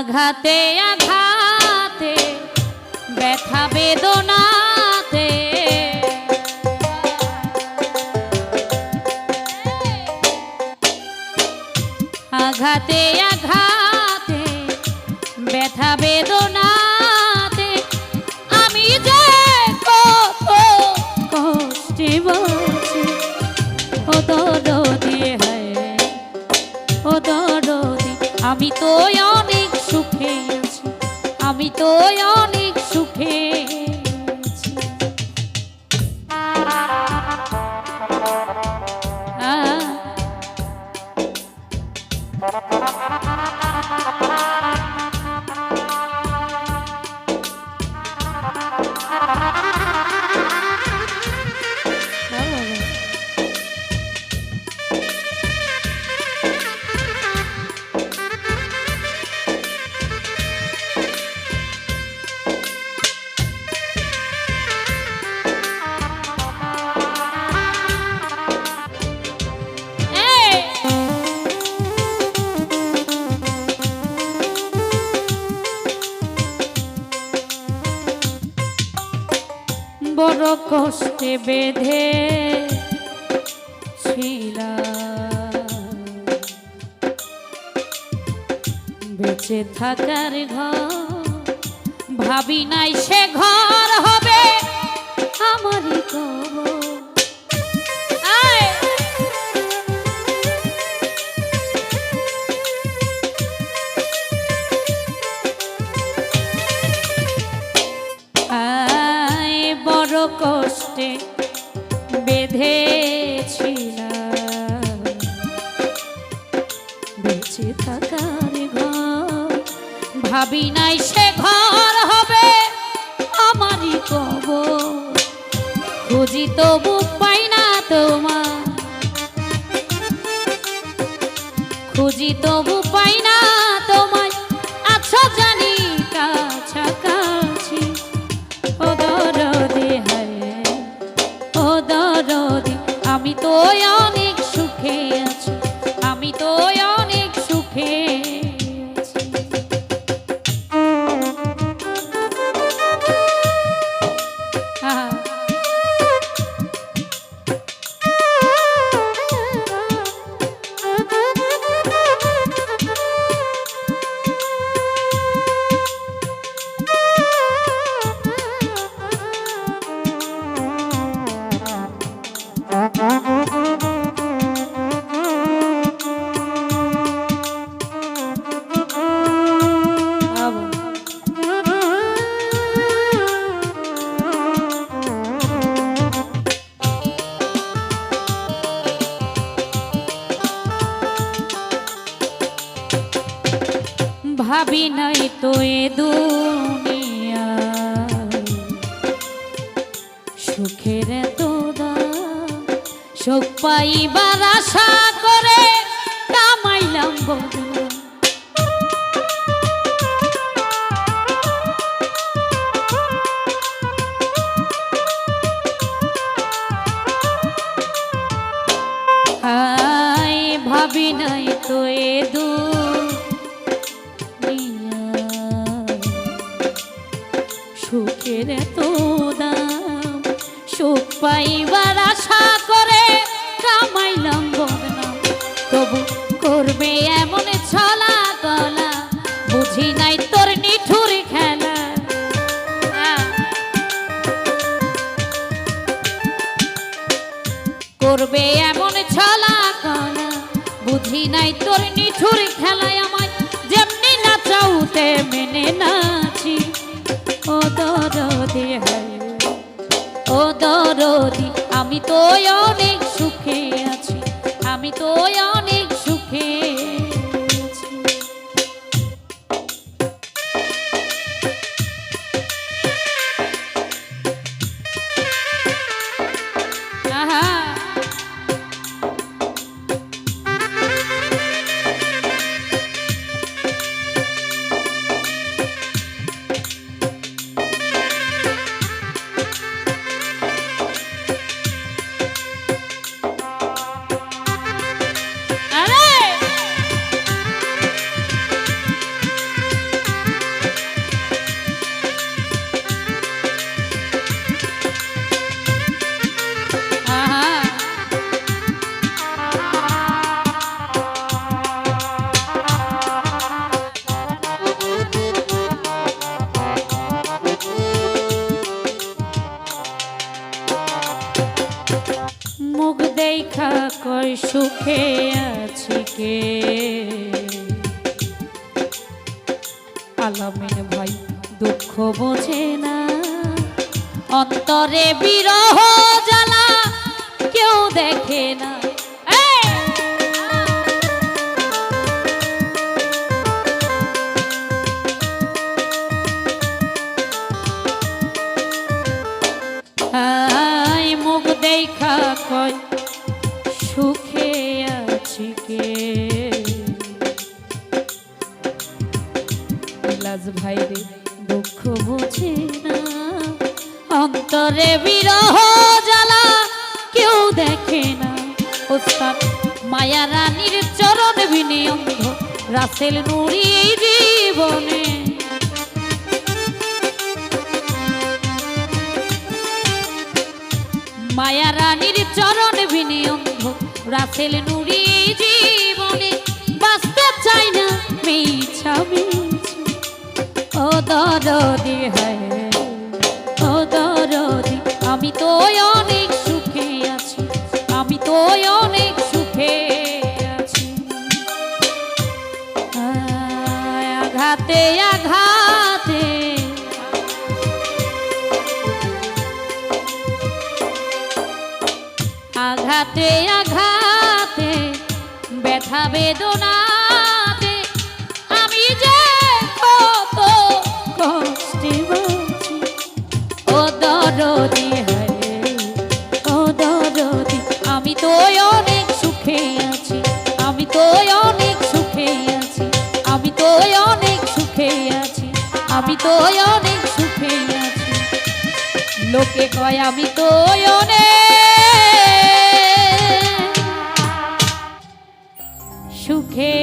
আঘাতে আঘাতে, ব্যথা বেদনাতে। আঘাতে আঘাতে, ব্যথা বেদনাতে। আমি যে কত কষ্টে বলছি ও ও আমি তো বেঁধে বেঁচে থাকার ঘর ভাবি নাই সে ঘর হবে আমারই কবর। কষ্টে বেঁধেছিলাম। বেঁচে থাকার ঘর, ভাবি নাই সে ঘর হবে আমারই কব খুঁজি তবু পাই না তোমার। খুঁজি তবু পাই না আমি ভাবি নাই তো এ দুনিয়া। সুখের তো সুখ পাইবার আশা করে কামাইলাম বদলা নিঠুর খেলায় আমায় যেমনি নাচাও তেমনি নাচি। ও দরদি ও দরদি আমি তো সুখে আছি কে? আলামিন ভাই, দুঃখ বোঝে না। অন্তরে বিরহ জ্বালা কেউ দেখে না! মুখ দেখা কয় বিরহ জ্বালা কেউ দেখে না। ওস্তাদ মায়া রানীর চরণ বিনে রাসেল নুরি এই জীবনে। মায়া রানীর চরণ বিনে অন্ধ রাসেল নুরি এই জীবনে। বাঁচতে চাই না, মিছা মিছি। ও দরদি হয়। তো অনেক সুখে আছি, আমি তো অনেক সুখে আছি। আঘাতে আঘাতে। আঘাতে আঘাতে, ব্যথা বেদনাতে অনেক সুখে আছি। লোকে কয় আমি তো অনেক সুখে